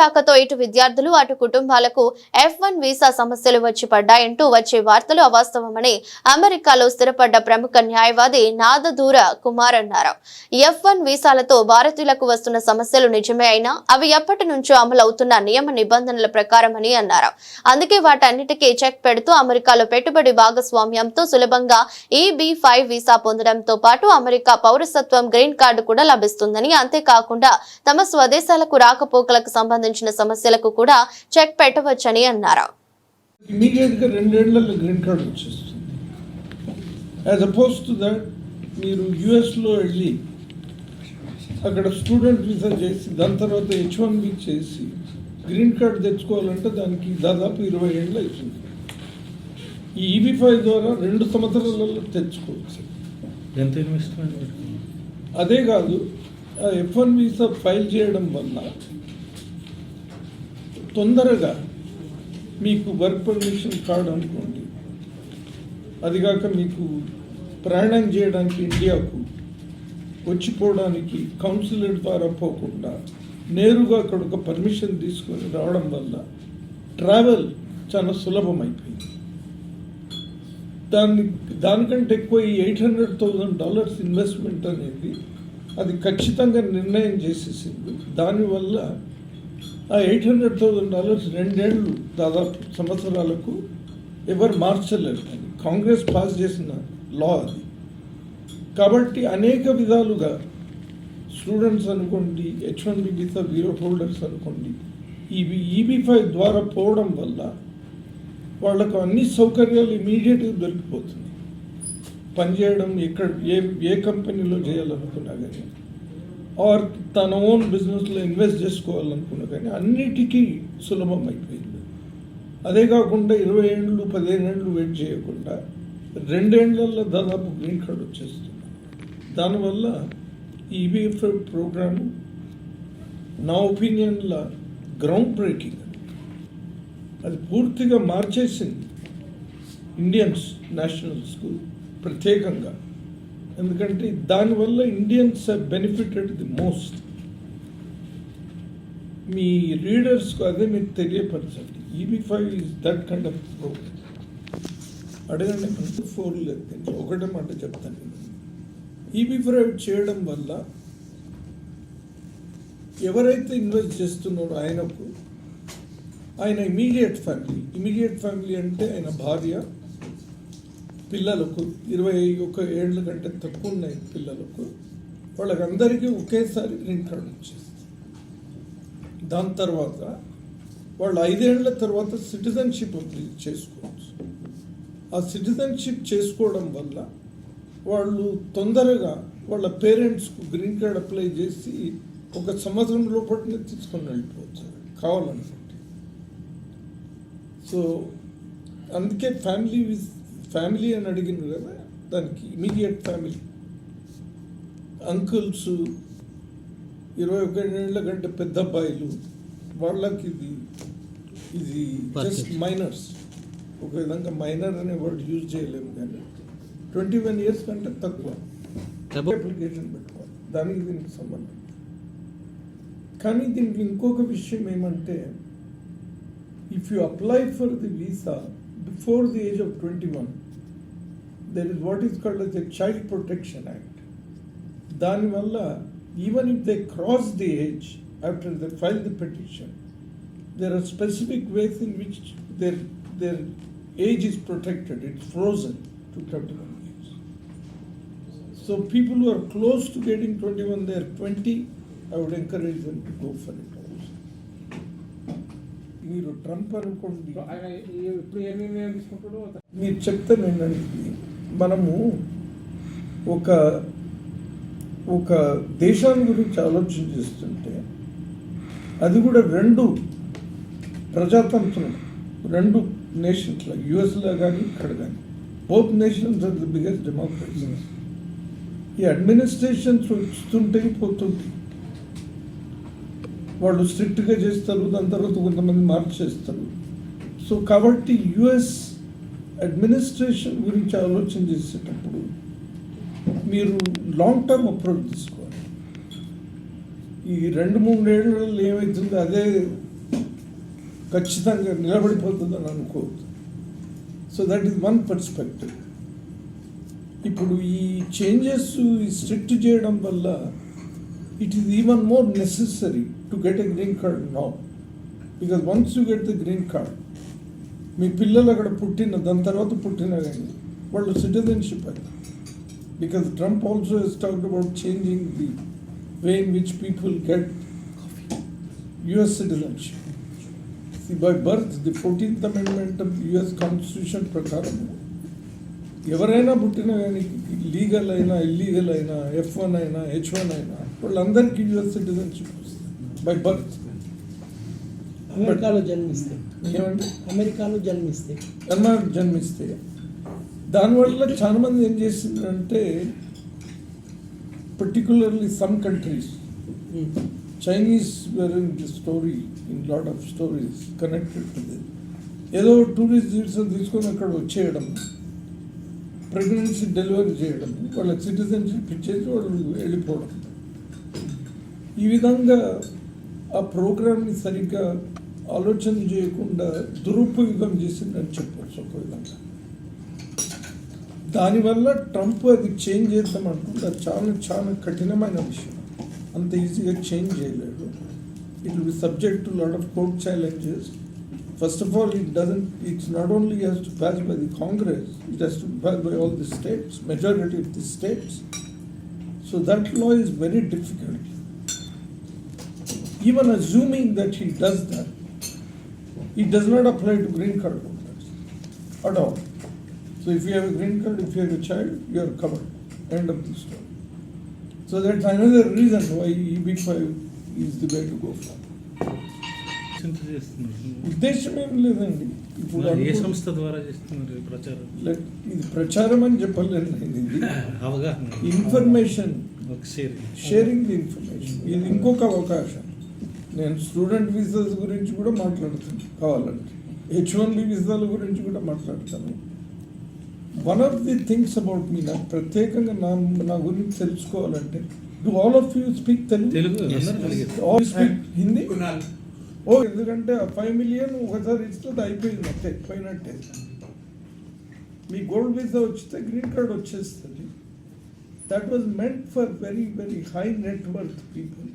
రాకతో ఇటు విద్యార్థులు అటు కుటుంబాలకు ఎఫ్ వన్ వీసా సమస్యలు వచ్చి పడ్డాయంటూ వచ్చే వార్తలు అవాస్తవమని అమెరికాలో స్థిరపడ్డ ప్రముఖ న్యాయవాది నాదదూర కుమార్ అన్నారు. ఎఫ్ వన్ వీసాలతో భారతీయులకు వస్తున్న సమస్యలు నిజమే అయినా అవి ఎప్పటి నుంచో అమలు అవుతున్న నియమ నిబంధనల ప్రకారమని అన్నారు. అందుకే వాటన్నిటికీ చెక్ పెడుతూ అమెరికాలో పెట్టుబడి భాగస్వామ్యంతో సులభంగా ఈబీ ఫైవ్ వీసా పొందడంతో పాటు అమెరికా పౌరసత్వం గ్రీన్ కార్డు కూడా లభిస్తుందని అంతేకాకుండా తమ స్వదేశాలకు రాకపోకలకు సంబంధించిన సమస్యలకు కూడా చెక్ పెట్టవచ్చని అన్నారు. యాజ్ అపోజ్ టు దట్ మీరు యుఎస్లో వెళ్ళి అక్కడ స్టూడెంట్ వీసా చేసి దాని తర్వాత హెచ్ వన్ బి చేసి గ్రీన్ కార్డ్ తెచ్చుకోవాలంటే దానికి దాదాపు ఇరవై ఏళ్ళు అవుతుంది. ఈ ఈబీ ఫైవ్ ద్వారా రెండు సంవత్సరాలలో తెచ్చుకోవచ్చు. ఎంత ఇన్వెస్ట్మెంట్ అదే కాదు ఆ ఎఫ్ వన్ వీసా ఫైల్ చేయడం వల్ల తొందరగా మీకు వర్క్ పర్మిషన్ కార్డు అనుకోండి అదిగాక మీకు ప్రయాణం చేయడానికి ఇండియాకు వచ్చిపోవడానికి కౌన్సిలర్ ద్వారా పోకుండా నేరుగా అక్కడ ఒక పర్మిషన్ తీసుకొని రావడం వల్ల ట్రావెల్ చాలా సులభమైపోయింది. దాన్ని దానికంటే ఎక్కువ ఈ eight hundred thousand dollars investment అనేది అది ఖచ్చితంగా నిర్ణయం చేసేసింది. దానివల్ల ఆ ఎయిట్ హండ్రెడ్ థౌజండ్ డాలర్స్ రెండేళ్ళు దాదాపు సంవత్సరాలకు ఎవరు మార్చలేరు. కాంగ్రెస్ పాస్ చేసిన లా అది. కాబట్టి అనేక విధాలుగా స్టూడెంట్స్ అనుకోండి హెచ్ వన్ బి గీత వీరో హోల్డర్స్ అనుకోండి ఇవి ఈబీ ఫైవ్ ద్వారా పోవడం వల్ల వాళ్ళకు అన్ని సౌకర్యాలు ఇమీడియట్గా దొరికిపోతుంది పనిచేయడం ఎక్కడ ఏ ఏ కంపెనీలో చేయాలనుకున్నా కానీ. ఆర్ తన ఓన్ బిజినెస్లో ఇన్వెస్ట్ చేసుకోవాలనుకున్నా కానీ అన్నిటికీ సులభం అయిపోయింది. అదే కాకుండా ఇరవై ఏళ్ళు పదిహేను ఏళ్ళు వెయిట్ చేయకుండా రెండేళ్ళలో దాదాపు గ్రీన్ కార్డ్ వచ్చేస్తుంది. దానివల్ల ఈ ఈబీఎఫ్ ప్రోగ్రాము నా ఒపీనియన్లో గ్రౌండ్ బ్రేకింగ్ అది పూర్తిగా మార్చేసింది ఇండియన్స్ నేషనల్స్కు ప్రత్యేకంగా. ఎందుకంటే దానివల్ల ఇండియన్స్ బెనిఫిటెడ్ ది మోస్ట్ మీ రీడర్స్కు అదే మీరు తెలియపరచండి. EB five is that kind of program అడగండి. మనకు ఫోర్ లేదు ఒకటే మాట చెప్తాను. ఈబీ ఫైవ్ చేయడం వల్ల ఎవరైతే ఇన్వెస్ట్ చేస్తున్నారో ఆయనకు ఆయన ఇమీడియట్ ఫ్యామిలీ ఇమీడియట్ ఫ్యామిలీ అంటే ఆయన భార్య. పిల్లలకు ఇరవై ఒక ఏళ్ళ కంటే తక్కువ ఉన్నాయి పిల్లలకు. వాళ్ళకందరికీ ఒకేసారి గ్రీన్ కార్డు వచ్చేస్తుంది దాని తర్వాత వాళ్ళు ఐదేళ్ళ తర్వాత సిటిజన్షిప్ అప్లై చేసుకోవచ్చు. ఆ సిటిజన్షిప్ చేసుకోవడం వల్ల వాళ్ళు తొందరగా వాళ్ళ పేరెంట్స్కు గ్రీన్ కార్డ్ అప్లై చేసి ఒక సంవత్సరం లోపలనే తీసుకొని వెళ్ళిపోవచ్చు. కావాలనుకుంటే. సో అందుకే ఫ్యామిలీ విజ్ ఫ్యామిలీ అని అడిగింది కదా దానికి ఇమీడియట్ ఫ్యామిలీ. అంకుల్స్ ఇరవై ఒక ఏళ్ళ కంటే పెద్ద అబ్బాయిలు వాళ్ళకి ఇది ఇది జస్ట్. మైనర్స్ ఒక విధంగా మైనర్ అనే వర్డ్ యూజ్ చేయలేము కానీ ట్వంటీ వన్ ఇయర్స్ కంటే తక్కువ. అప్లికేషన్ పెట్టుకోవాలి. దానికి దీనికి సంబంధం. కానీ దీనికి ఇంకొక విషయం ఏమంటే if you apply for the visa Before the age of twenty one there is what is called as a child protection act దానివల్ల even if they cross the age after they file the petition there are specific ways in which their their age is protected. It's frozen to 21 years. So people who are close to getting 21, they are 20. I would encourage them to go for it also. మీరు Trump అనుకోండి. ఆయన ఈ- ఇప్పుడు ఏ నిర్ణయం తీసుకుంటాడో మీరు చెప్తాను ఏంటంటే మనము ఒక ఒక దేశాన్ని గురించి ఆలోచన చేస్తుంటే అది కూడా రెండు ప్రజాతంత్రం రెండు నేషన్స్లో యుఎస్లో కానీ ఇక్కడ కానీ both nations are the biggest democracy ఈ అడ్మినిస్ట్రేషన్స్ వస్తుంటాయి పోతుంటాయి వాళ్ళు స్ట్రిక్ట్గా చేస్తారు దాని తర్వాత కొంతమంది మార్చేస్తారు సో కాబట్టి యుఎస్ అడ్మినిస్ట్రేషన్ గురించి ఆలోచన చేసేటప్పుడు మీరు లాంగ్ టర్మ్ అప్రోచ్ తీసుకోవాలి. ఈ రెండు మూడు ఏళ్ళలో ఏమవుతుందో అదే ఖచ్చితంగా నిలబడిపోతుందని అనుకోవద్దు. So that is one perspective ఇప్పుడు ఈ చేంజెస్ స్ట్రిక్ట్ చేయడం వల్ల it is even more necessary to get a green card now because once you get the green card మీ పిల్లలు అక్కడ పుట్టిన దాని తర్వాత పుట్టిన కానీ వాళ్ళు సిటిజన్షిప్ అది because Trump also is talked about changing the way in which people get US citizenship by birth the fourteenth amendment of US constitution ప్రకారం ఎవరైనా పుట్టిన కానీ లీగల్ అయినా ఇల్లీగల్ అయినా ఎఫ్ వన్ అయినా హెచ్ వన్ అయినా వాళ్ళందరికీ యుఎస్ సిటిజన్షిప్ బై బర్త్. అమెరికాలో జన్మిస్తే. ఏమంటే అమెరికాలో జన్మిస్తే. అమ్మాయి జన్మిస్తే. దానివల్ల చాలా మంది ఏం చేసిందంటే particularly some countries Chinese where in the story in lot of stories connected to this ఏదో టూరిస్ట్ తీసుకొని అక్కడ వచ్చేయడం ప్రెగ్నెన్సీ డెలివరీ చేయడం వాళ్ళకి సిటిజన్షిప్ ఇచ్చేసి వాళ్ళు వెళ్ళిపోవడం. ఈ విధంగా ఆ ప్రోగ్రామ్ని సరిగ్గా ఆలోచన చేయకుండా దురుపయోగం చేసిందని చెప్పచ్చు ఒక విధంగా. దానివల్ల ట్రంప్ అది చేంజ్ చేద్దాం అది చాలా చాలా కఠినమైన విషయం. అంత ఈజీగా చేంజ్ చేయలేడు. It will be subject to lot of court challenges first of all it doesn't it's not only has to pass by the Congress it has to pass by all the states majority of the states so that law is very difficult Even assuming that he does that, it does not apply to green card holders at all. So if you have a green card, if you have a child, you are covered. End of the story. So that's another reason why EB5 is the way to go for. ఉద్దేశం ఏం లేదండి ఇప్పుడు ఏ సంస్థ ద్వారా చేస్తున్నారు ప్రచారం ఇది ప్రచారం అని చెప్పలేను నేను ఇది అవగాహన ఇన్ఫర్మేషన్ షేరింగ్ ది ఇన్ఫర్మేషన్ ఇది ఇంకొక అవకాశం నేను స్టూడెంట్ వీసాస్ గురించి కూడా మాట్లాడుతాను కావాలంటే. హెచ్ వన్ బి వీసాల గురించి కూడా మాట్లాడతాను. One of the things about మీ నాకు ప్రత్యేకంగా నా నా గురించి తెలుసుకోవాలంటే do all of you speak Telugu all speak Hindi oh ఎందుకంటే ఆ ఫైవ్ మిలియన్ ఒకసారి ఇస్తే అది అయిపోయింది అంతే పోయినట్టే. మీ గోల్డ్ వీసా వచ్చితే గ్రీన్ కార్డ్ వచ్చేస్తుంది. That was meant for very very high network people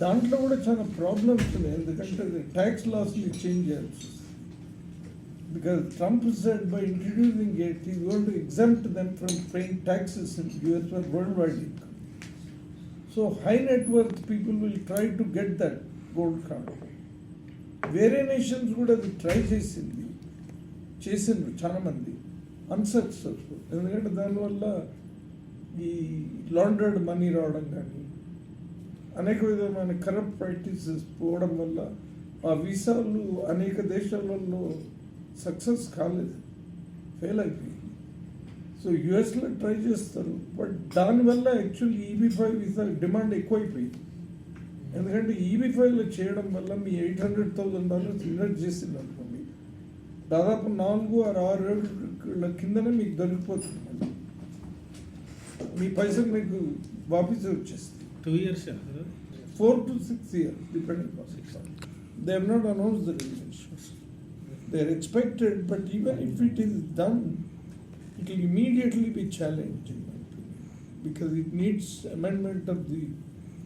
దాంట్లో కూడా చాలా ప్రాబ్లమ్స్ ఉన్నాయి ఎందుకంటే ట్యాక్స్ లాస్ని చేంజ్ చేయాల్సి because Trump said by introducing it he gone exempt them from paying taxes in US for world wide income so high network people will try to get that gold card వేరే nations కూడా అది try చేసింది చేసిండ్రు చాలామంది unsuccessful ఎందుకంటే దానివల్ల ఈ laundered money రావడం కానీ అనేక విధమైన కరప్ట్ ప్రాక్టీసెస్ పోవడం వల్ల ఆ వీసాలు అనేక దేశాలలో సక్సెస్ కాలేదు ఫెయిల్ అయిపోయింది. సో యుఎస్లో ట్రై చేస్తారు బట్ దానివల్ల actually EB five visa demand ఎక్కువైపోయింది. ఎందుకంటే ఈబీ ఫైవ్లో చేయడం వల్ల మీ eight hundred thousand dollars invest చేసింది అనుకోండి దాదాపు నాలుగు ఆరు ఆరు ఏళ్ళ కిందనే మీకు దొరికిపోతుంది. మీ పైసలు మీకు వాపసు Two years, yeah. Four to six years, depending upon six They have not announced the regulations. They are expected, but even if it is done, it will immediately be challenged, in my opinion, because it needs amendment of the,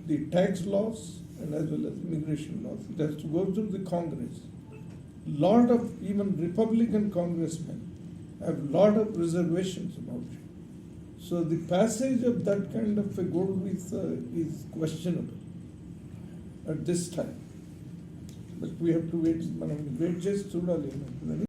the tax laws and as well as immigration laws. It has to go through the Congress. Lot of even Republican congressmen have lot of reservations about it. So the passage of that kind of a gold visa is questionable at this time. But we have to wait, మనం wait చేసి చూడాలి ఏమవుతుందని